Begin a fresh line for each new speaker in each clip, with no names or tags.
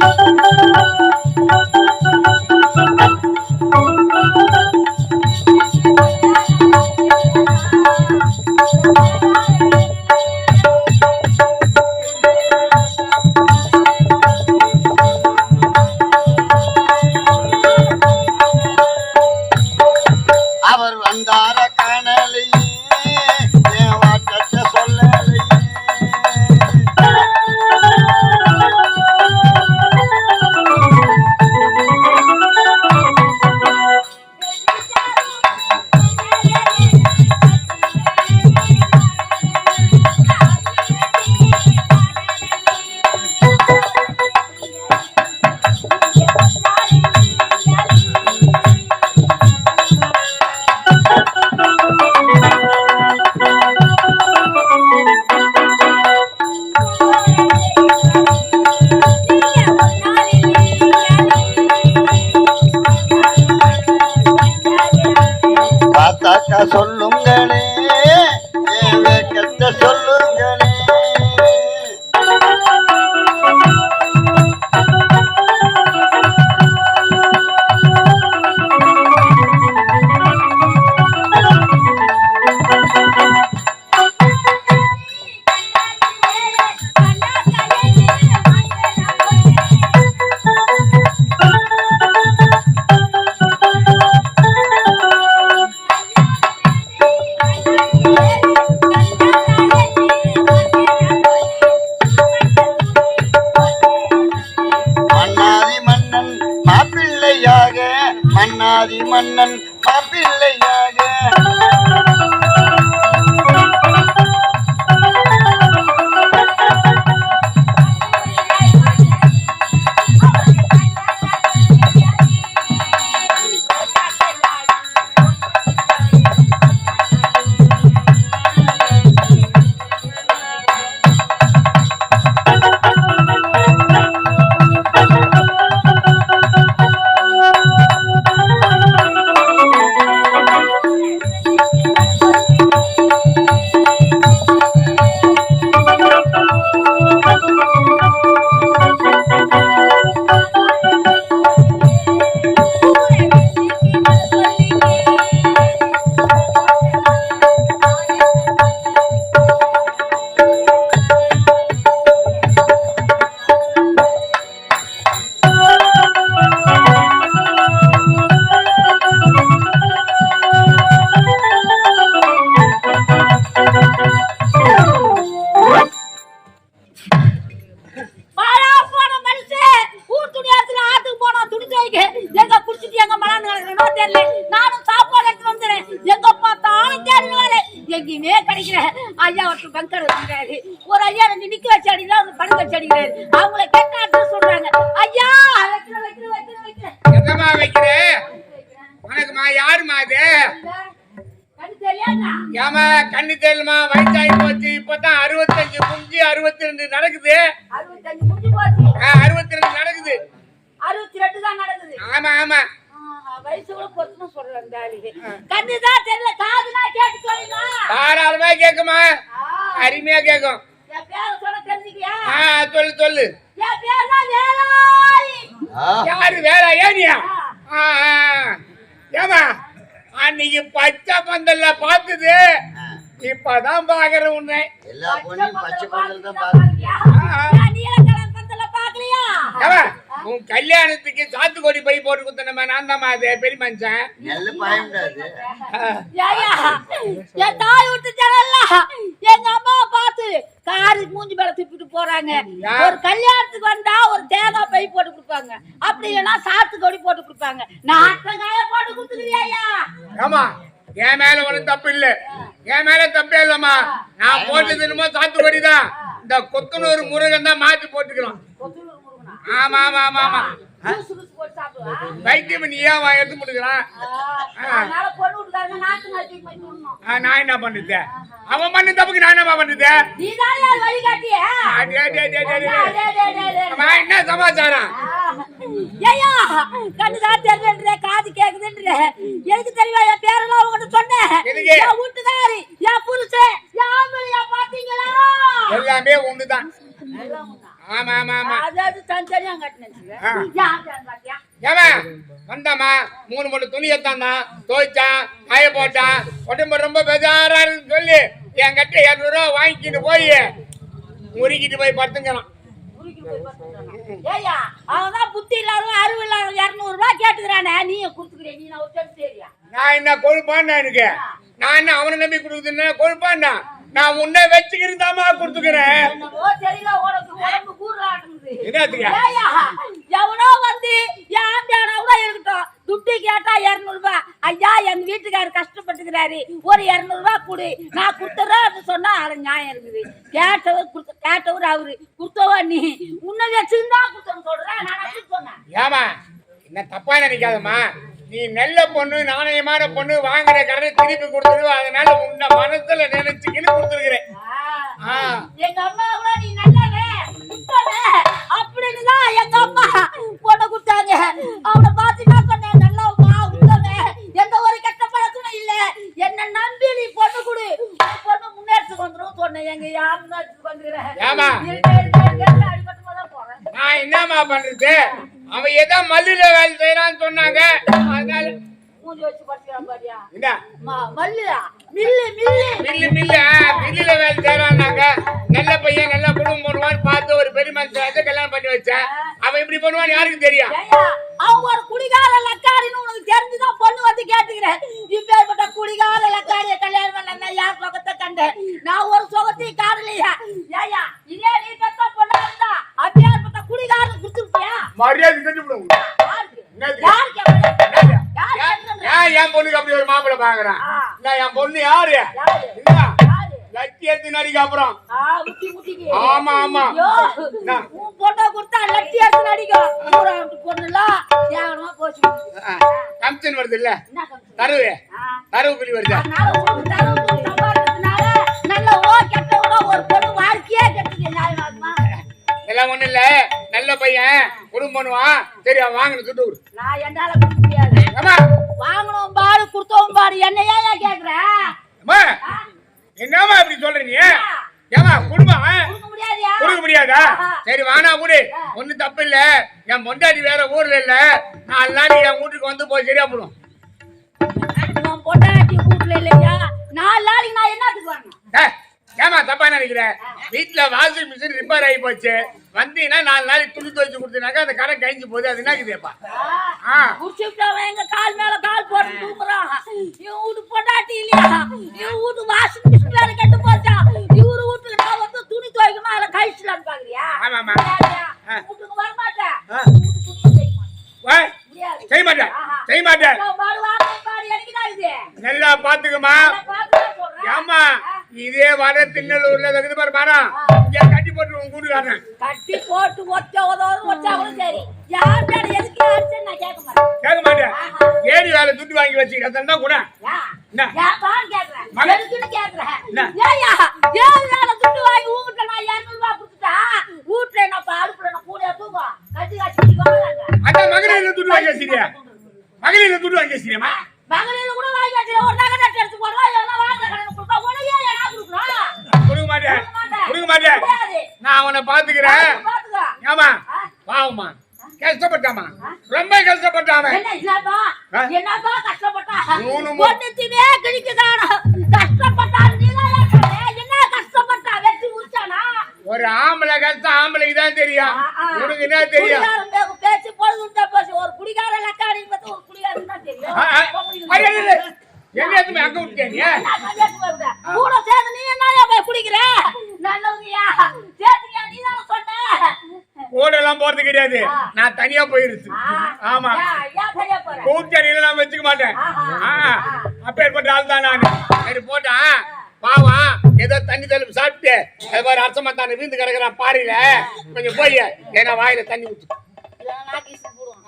அவர் மன்னன்
மாப்பிள்ளை நடக்குது. ஆமா ஆமா.
வயசு கூட பொறுத்துன்னு சொல்றேன். கண்ணுதான் தெரியல காதுனா கேட்டு சொல்லுங்க.
தாராளமா கேக்குமா அருமையா கேக்கும்.
என் பேரை சொன்ன தெரிஞ்சுக்கியா?
ஆ சொல்லு சொல்லு.
என் பேர் தான் வேலாய்.
ஆ,
யாரு வேற ஏனியா ஆ, ஆ. ஏமா அன்னைக்கு பச்சை பந்தல்ல பார்த்தது. இப்பதான் பாக்குற உன்னை.
எல்லா பொண்ணையும் பச்சை பந்தல் தான் பார்த்துருக்கேன்
நான் நீலக்கலர் பந்தல பாக்கலையா
ஏமா உன் கல்யாணத்துக்கு சாத்துக்குடி பை போட்டு குத்தனமா? நான் தான் அது பெரிய மனுஷன்.
நெல்லு பயம்டாது
ஏய்யா, என் தாய் விட்டு எங்க அம்மாவை பார்த்து காரு மூஞ்சி மேல துப்பிட்டு போறாங்க. ஒரு கல்யாணத்துக்கு வந்தா ஒரு தேங்காய் பை போட்டு கொடுப்பாங்க. அப்படி இல்லைன்னா சாத்து கொடி போட்டு கொடுப்பாங்க. நாட்டங்காய போட்டு கொடுத்துக்கிறியா
ஆமா. என் மேல ஒண்ணும் தப்பு இல்ல. என் மேல தப்பே இல்லம்மா. நான் போட்டது என்னமோ சாத்துக்குடி தான் இந்த கொத்தனூர் முருகன் தான் மாத்தி போட்டுக்கலாம். ஆமா ஆமா ஆமா ஆமா. வைத்தியம் நீ ஏன் எடுத்து நான் என்ன பண்ணுது அவன் பண்ண தப்புக்கு நான் என்னமா பண்ணுது என்ன சமாச்சாரம்?
ஐயா கண்ணுதான் தெரியுதுன்ற காது கேக்குதுன்ற. எனக்கு தெரியுமா என் பேரெல்லாம் உங்ககிட்ட சொன்னேன்? என் வீட்டுக்காரி என் புருஷன் என் பாத்தீங்களா?
எல்லாமே ஒண்ணுதான் ஆமா ஆமா ஆமா.
அது அதாவது தனித்தனியா கட்டினேன்
வந்தாமா மூணு மூணு துணி எடுத்தான் துவைச்சான் காய போட்டான் உடம்பு ரொம்ப பெஜாரா இருக்குன்னு சொல்லி என் கிட்ட இரநூறுவா வாங்கிக்கிட்டு போய் முறுக்கிட்டு போய் படுத்துங்கிறான்
நான்
என்ன கொழுப்பான்னா எனக்கு? நான் என்ன அவனை நம்பி கொடுக்குதுன்னா கொழுப்பான்னா? நான் உன்னை வச்சுக்கிறதாமா கொடுத்துக்கிறேன்.
எவனோ வந்து என் ஆம்பியானா கூட இருக்கட்டும். துட்டு கேட்டா இருநூறு ரூபாய் ஐயா எங்க வீட்டுக்காரர் கஷ்டப்பட்டுக்கிறாரு. ஒரு இருநூறு ரூபாய் கொடு. நான் கொடுத்துறேன் சொன்னா அது நியாயம் இருக்குது. கேட்டவர் கொடுத்த கேட்டவர் அவரு. கொடுத்தவா நீ? உன்னை வச்சுருந்தா கொடுத்தவன் சொல்றேன். நான் சொன்னேன்.
ஏமா என்ன தப்பா நினைக்காதம்மா. நீ நல்ல பொண்ணு நாணயமான பொண்ணு வாங்குற கடனை திருப்பி கொடுத்துரு அதனால உன்னை மனசுல நினைச்சுக்கின்னு கொடுத்துருக்கிறேன்.
எங்க அம்மா கூட நீ நல்லவே அப்படின்னு தான் எங்க அம்மா பொண்ணை கொடுத்தாங்க. அவனை பார்த்து நான் சொன்னேன் நல்லவமா உள்ளவே. எந்த ஒரு கெட்ட பழக்கமும் இல்ல. என்ன நம்பி நீ பொண்ணு கொடு. பொண்ணு முன்னேற்றத்துக்கு வந்துரும் சொன்னேன் எங்க யாருன்னு வந்துக்கிறேன்.
நான் என்னம்மா பண்றது? அவன் ஏதோ மல்லில வேலை செய்யறான்னு சொன்னாங்க. அதனால
மூஞ்சி வச்சு படிக்கிறான் பாரியா.
என்ன?
மல்லியா மில்லு மில்லு.
Mill mill. ஆ, மில்லுல வேலை செய்யறான்னாங்க நல்ல பையன் நல்ல குடும்பம் பண்ணுவான்னு பார்த்து ஒரு பெரிய மனுஷன் கல்யாணம் பண்ணி வச்சேன் அவன் இப்படி பண்ணுவான்னு யாருக்கு தெரியும்?
அவன் ஒரு குடிகார லக்காரின்னு உனக்கு தெரிஞ்சுதான் பொண்ணு வந்து கேட்டுக்கிறேன். இப்பேற்பட்ட குடிகார லக்காரிய கல்யாணம் பண்ண யார் சுகத்தை கண்டேன்? நான் ஒரு சுகத்தையும் காணலையா? ஏயா இதே நீ பெத்த பொண்ணா இருந்தா அப்பேற்பட்ட குடிகாரன் கொடுத்துருப்பியா
மரியாதை செஞ்சு என் பொண்ணுக்கு அப்படி ஒரு மாப்பிள்ளை பாக்குறான் என் பொண்ணு யாரு? லட்சியத்து நடிக்க அப்புறம். ஆமா, ஆமா.
உன் பொண்ணை கொடுத்தா லட்டி எடுத்து நடிக்கும் பொண்ணுலாம் கேவலமா போச்சு.
கமிஷன் வருது இல்ல? தருவு. தரவு கூலி வருது? எல்லாம் ஒண்ணு இல்ல. நல்ல பையன். குடும்பம் பண்ணுவான் சரி அவன் வாங்கின துட்டு கொடு.
நான் என்னால கொடுக்க முடியாது. வாங்கணும் பாடு கொடுத்தவன் பாடு என்ன ஏன் கேக்குற?
அம்மா என்னம்மா இப்படி சொல்ற நீ? ஏமா குடும்பம்
கொடுக்க
முடியாதா. சரி வானா கூடு. ஒண்ணும் தப்பு இல்ல. என் பொண்டாட்டி வேற ஊர்ல இல்ல. நாலு நாள் என் வீட்டுக்கு வந்து போய் சரியா போடும்
பொண்டாட்டி வீட்டுல இல்லையா? நாலு நாளைக்கு நான் என்னத்துக்கு வரணும்?
ஏம்மா தப்பா நினைக்கிற? வீட்டுல வாஷிங் மிஷின் ரிப்பேர் ஆகி போச்சு. வந்தீங்கன்னா நாலு நாளைக்கு துணி துவைச்சு கொடுத்தீங்கன்னாக்கா அந்த கடை கழிஞ்சு போகுது. அது என்னக்குதுப்பா ஆ.
குடிச்சுட்டவன் எங்க கால் மேல கால் போட்டு தூங்குறான். இவன் வீட்டு பொண்டாட்டி இல்லையா? இவன் வீட்டு வாஷிங் மிஷின் வேற கெட்டு போச்சா? இவரு வீட்டுக்கு நான் வந்து துணி துவைக்கணும்? அதில் கழிச்சுலான்னு பாக்குறியா. வீட்டுக்கு வரமாட்டேன்.
செய்ய மாட்டேன். செய்ய மாட்டேன்.
பாரு, பாரு.
நல்லா பாத்துக்கமா. ஏம்மா இதே வர திருநெல்லூர்ல இருக்குது பாரு மரம் போட்டு
கட்டி ஒத்த கூட சரி. யார் மேல எதுக்கு நான் கேட்க மாட்டேன்.
கேட்க மாட்டேன். ஏடி வேலை துட்டு வாங்கி வச்சுக்கிறேன் தான் கூட. என்ன?
யாப்பான்னு கேக்குறேன். எதுக்குன்னு கேக்குறேன். ஏய்யா, ஏழு துட்டு வாங்கி உன்கிட்ட நான் 200 ரூபாய் கொடுத்துட்டா, வீட்டுல அடுப்புல கூடையா தூக்கும்? கட்டி.
அதான் மகளிர்ல துட்டு வாங்கி வச்சிருக்கியா? மகளிர்ல துட்டு வாங்கி வச்சிருக்கியமா
கஷ்டப்பட்டா? என்ன கஷ்டப்பட்டா? வெட்டி உரிச்சானா?
ஒரு ஆம்பளை கஷ்டம் ஆம்பளைக்கு தான் தெரியும். உனக்கு என்ன தெரியும்
பேச்சு பொழுதுண்டா பேசு. ஒரு குடிகார லக்காரின்னு பார்த்தா ஒரு குடிகாரன் தான் தெரியும்.
அங்க
என்ன? கூட சேர்ந்து நீ போய் குடிக்கிற? நல்லவங்கய்யா. சேர்த்துக்கியா, நீதானே சொன்ன?
கூட எல்லாம் போறது கிடையாது. நான் தனியா போயிருச்சு ஆமா? கூட்டணியில நான் வச்சுக்க மாட்டேன் ஆள் தான் நான் சரி போட்டான் பாவம் ஏதோ தண்ணி தள்ளு சாப்பிட்டு அது மாதிரி அரசமத்தான வீந்து கிடக்குறான் பாறையில கொஞ்சம் போய் ஏன்னா வாயில தண்ணி ஊத்து.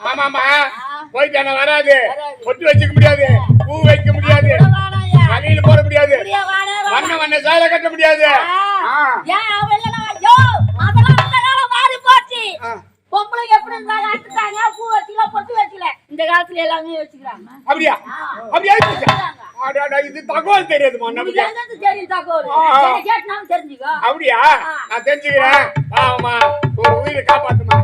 ஆமாமா போயிட்டு என்ன வராது. பொட்டு வச்சுக்க முடியாது பூ வைக்க முடியாது. வழியில போட முடியாது. வண்ண வண்ண சேலை கட்ட முடியாது.
பொம்பளைங்க எப்படி இருந்தாங்க அட்டுட்டாங்க பூ வச்சுக்கல பொட்டு வச்சுக்கல இந்த காலத்துல எல்லாமே வச்சுக்கிறாங்க
அப்படியா. அப்படியா
இது தகவல் தெரியாதுமா நமக்கு.
தெரியும் தகவல். கேட்டனாலும் தெரிஞ்சுக்கோ.
அப்படியா? நான் தெரிஞ்சுக்கிறேன். ஆமா. ஒரு உயிரை காப்பாத்துமா?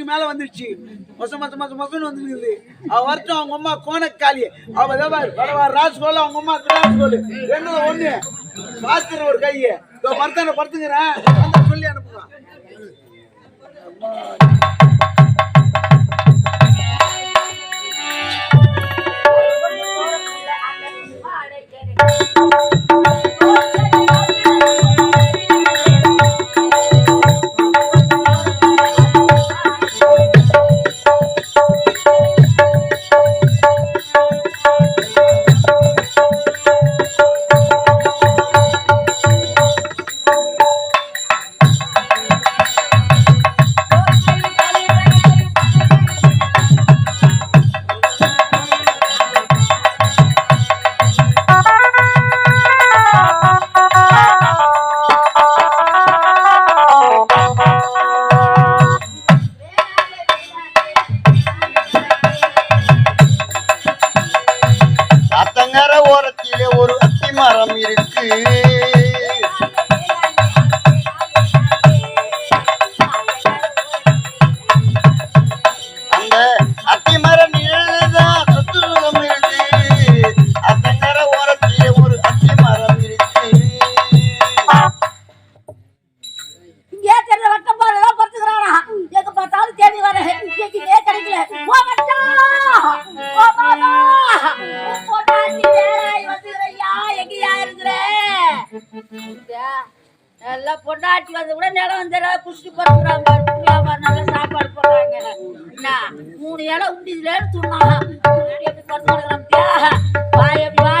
அடிக்கு மேல வந்துடுச்சு மொச மொச மொச மொசன்னு வந்துருக்குது. அவ வருத்தம் அவங்க அம்மா கோணக்காளி அவ ராஜ்கோல் அவங்க அம்மா ராஜ்கோல் ரெண்டு ஒண்ணு. பாஸ்கர் ஒரு கையை இதோ பர்த்தனை படுத்துங்கிறேன் சொல்லி
அனுப்புறான் Thank you. Bye. மூணு இலை உண்டிதுல
துண்ணா
வாய்
அப்படி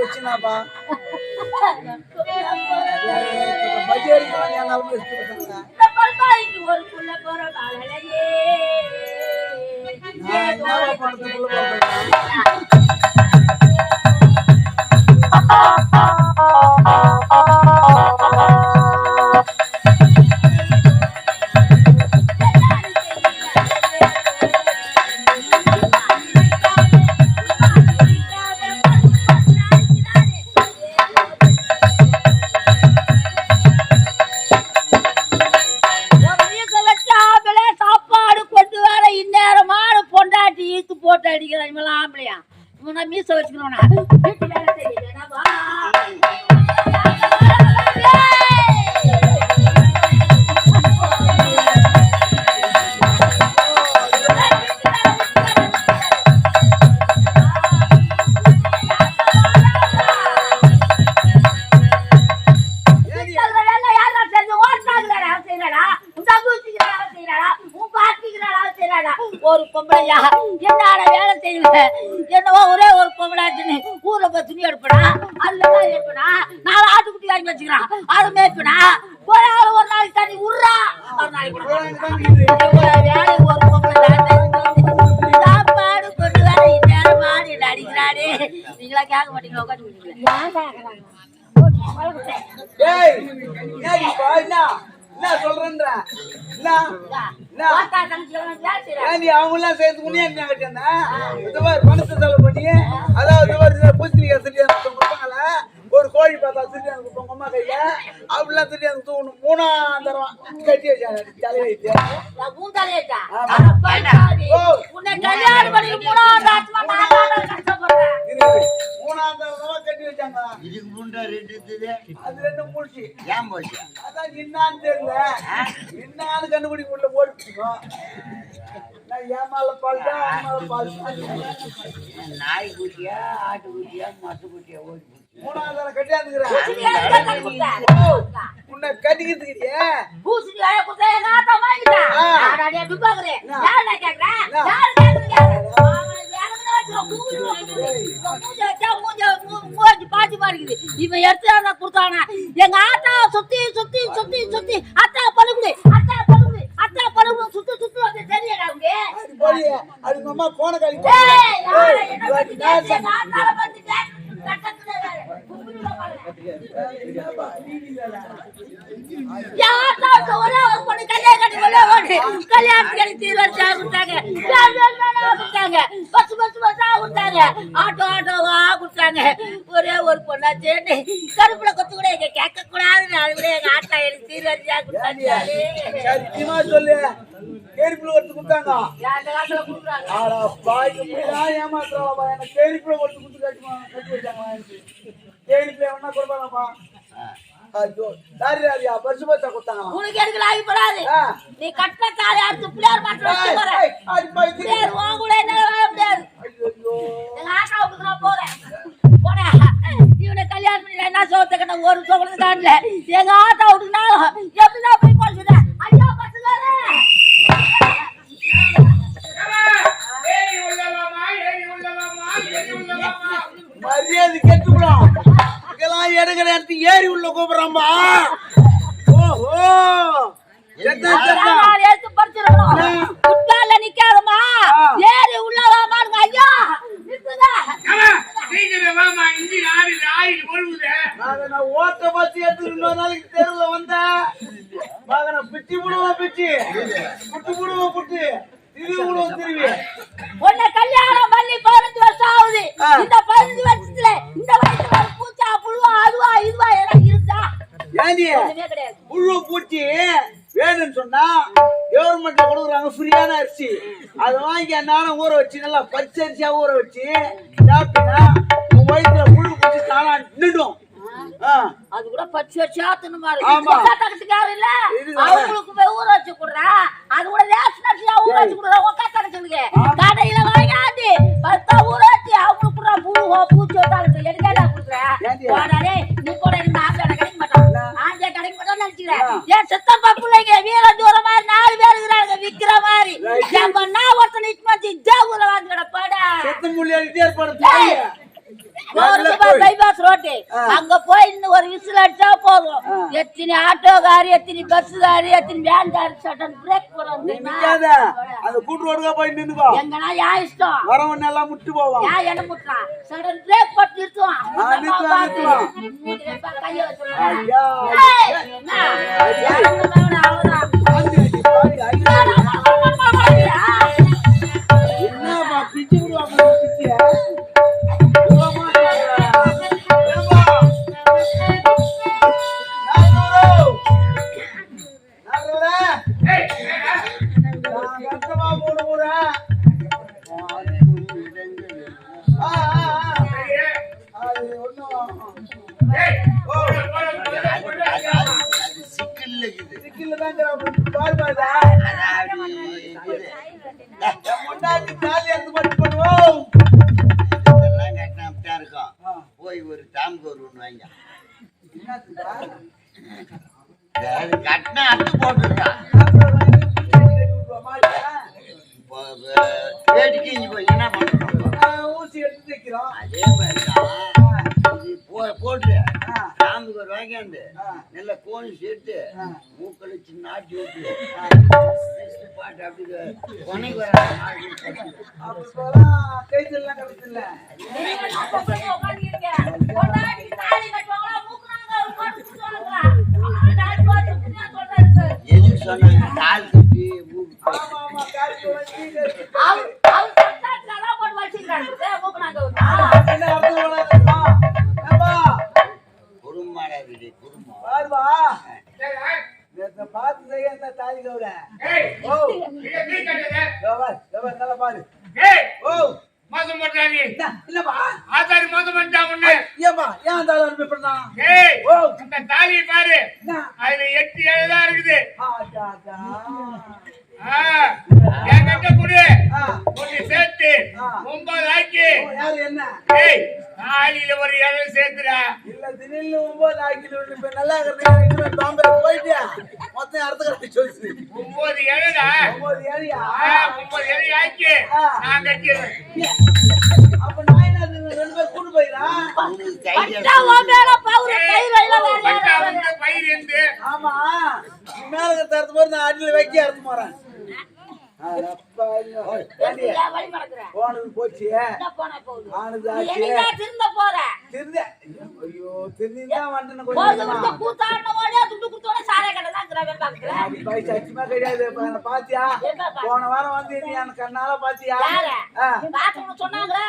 వచ్చినాపా படுத்துக்குள்ள போறேன் என்ன கேட்டேன்னா இந்த செலவு பண்ணி அதாவது பூசணிக்காய் சரியா ஒரு கோழி பார்த்தா திருடி எனக்கு பொங்கம்மா கைய அப்படிலாம் திருடி எனக்கு மூணாம் தரம் கட்டி வச்சாங்க. தலையெழுத்து மூணாம் தரம். கட்டி வச்சாங்க
இதுக்கு முண்டா ரெண்டு இருக்குது.
அது ரெண்டு மூழ்கி.
ஏன் போச்சு?
அதான் என்னான்னு தெரியல.
என்னான்னு கண்டுபிடிக்க உள்ள
போட்டுருக்கோம் நாய்க்குட்டியா ஆட்டுக்குட்டியா மட்டுக்குட்டியா ஓடி
மூணாவது கட்டியாந்துக்கிறேன். உன்னை
கட்டிக்கிட்டுக்கிறியே பூசிட்டு வேலை எங்க ஆத்தா
வாங்கிட்டான்
நான் எப்படி பாக்குறேன். யாரு நான் கேக்குறேன் இவன் எடுத்து கொடுத்தானா? எங்க ஆட்டா
சுத்தி
உனக்கு எதுக்கு லாகி போடாது நீ கட்டின தாலி அடுத்து பிள்ளையார் மாட்டில் வச்சு போறேன் உன் கூட என்ன வாழ முடியாது. எங்க ஆட்டாவுக்கு நான் போறேன். போடா இவனை கல்யாணம் பண்ணி என்ன சோத்துக்கிட்ட ஒரு சோகத்தை தாண்டல எங்க ஆட்டா
ஏதுன்னு சொன்னா கவர்மெண்ட்ல கொடுக்குறாங்க ஃப்ரீயான அரிசி அதை வாங்கி அன்னாலும் ஊற வச்சு நல்லா பச்சை அரிசியா ஊற வச்சு சாப்பிட்டீங்கன்னா உன் வயிற்றுல புழு பிடிச்சி தானா நின்றுடும்
அது கூட பச்சை அரிசியா தின்னு இல்ல ஊற வச்சு கொடுறா அது கூட ரேஷன் அரிசியா ஊற வச்சு கொடுறா உன் கத்தகத்துக்கு கடையில வாங்காது பத்தா ஊற வச்சு அவங்களுக்கு கூட பூ பூச்சி எடுக்காடா கொடுக்குறேன் நீ கூட இருந்தா கடைக்கு மட்டும் நினைச்சுக்கிறேன் என் சித்தப்பா பிள்ளைங்க? வீர தூர மாதிரி நாலு பேர் இருக்கிறாங்க விக்கிற மாதிரி. நான் ஒருத்தனை இட்டு மாத்தி ஜாவுல
வாங்கடா படா நூறு
பைபாஸ் ரோட்டு அங்க போய் இருந்து ஒரு விசில் அடிச்சா போதும். எத்தனை ஆட்டோக்காரி எத்தனை பஸ்ஸுக்காரி எத்தனை வேன்காரி சட்டன் பிரேக்
போடுவாங்க அந்த கூட்டு ரோடுக்கா போய் நின்னுக்கோ.
எங்கன்னா யா இஷ்டம்?
வரவன் எல்லாம் முட்டு போவான்.
யா என்ன முட்டான் சட்டன் பிரேக் போட்டு நிறுத்துவான். கையை வச்சுருவான்
போல ஏப்பா ஏன் ஆளு அனுப்பி
ஏய்
ஓ.
அந்த தாலியை பாரு? அதுல எட்டு ஏழு தான் இருக்குது.
ஆடாடா.
ஆ, என்கிட்ட கொடு. ஒண்ணு சேர்த்து. ஒன்பது ஆக்கி.
யாரு என்ன?
ஏய் தாலியில ஒரு ஏழு சேர்த்துடா.
இல்ல திடீர்னு ஒன்பது ஆக்கில இப்ப நல்லா இருக்கிறது பாம்பே போயிட்டியா? மொத்தம் அறுத்து கட்டி சொல்லுச்சு.
ஒன்பது ஏழுடா.
ஒன்பது ஏரியா
ஆ, ஒன்பது ஏழு ஆக்கி. நான் கட்டிடுறேன்.
அப்ப ரெண்டு பேரும் கூட்டு
பட்டா மேல பவுரு பயிர் எல்லாம் வேற
பட்டா
யாரும்
வந்து பயிர் இருந்து.
ஆமா. மேல தரத்து போது நான் அடியில வைக்க போறேன்? போனது போச்சு? ஆனது ஆச்சு.
திருந்த போற?
திருந்த. ஐயோ திருந்தான் வந்துன்னு
போது
கொஞ்சம்.
கூத்தாடின உடனே துட்டு கொடுத்தோட சாராய கடை தான் இருக்கிற வெள்ளம் இருக்கிற.
அப்படி போய் சத்தியமா கிடையாது. பாத்தியா? போன வாரம் வந்து நீ எனக்கு கண்ணால பாத்தியா?
சொன்னாங்களே,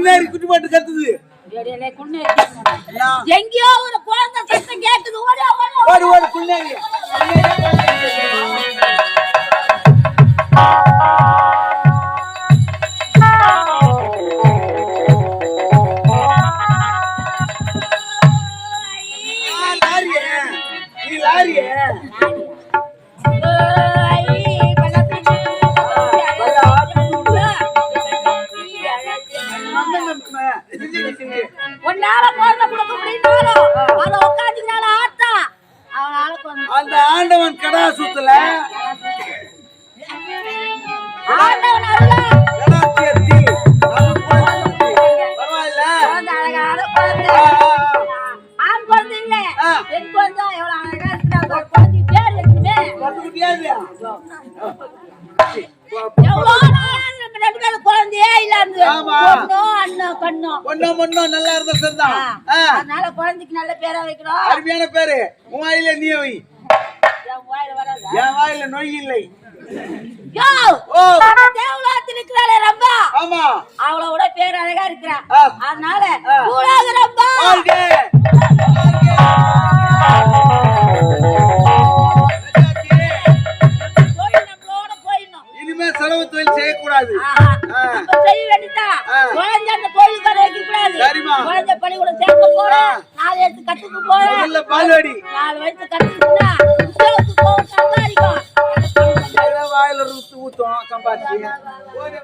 உள்ளாரி குட்டி பாட்டு கத்துது.
எங்கேயோ ஒரு குழந்தை சத்தம் ஓடியா ஓடியா
ஓடு ஓடு. குள்ளாரி
பெண் குழந்தை எவ்வளவு அழகா இருக்கிறா அந்த குழந்தை பேர் பேரும் குழந்தையே இல்ல இருந்து
ஆமா.
பொண்ணும் அண்ணன் கண்ணும்
ஒன்னோ மண்ணோ நல்லா இருந்த
அதனால குழந்தைக்கு நல்ல பேரா வைக்கணும்
அருமையான பேரு. உன் வாயில நீ வை.
என் வாயில
நொய் இல்லை. ஆமா.
அவளோட பேர் அழகா இருக்கிறா. அதனால ரம்பா.
செலவு தொழில் செய்யக்கூடாது.
செய்ய வேண்டியதா?
ஆ.
குழந்தை அந்த கோயில் கடை வைக்க கூடாது
சரிம்மா.
குழந்தை பள்ளிக்கூடம் சேர்க்க போறேன்.
ஆ.
நாலு எடுத்து கத்துக்க போறேன்.
முதல்ல பால்வாடி.
நாலு வயசு கத்துக்கிட்டா உத்தியோகத்துக்கு போக சம்பாதிக்கும்.
வாயில ஊத்து ஊத்தும் சம்பாதிச்சு.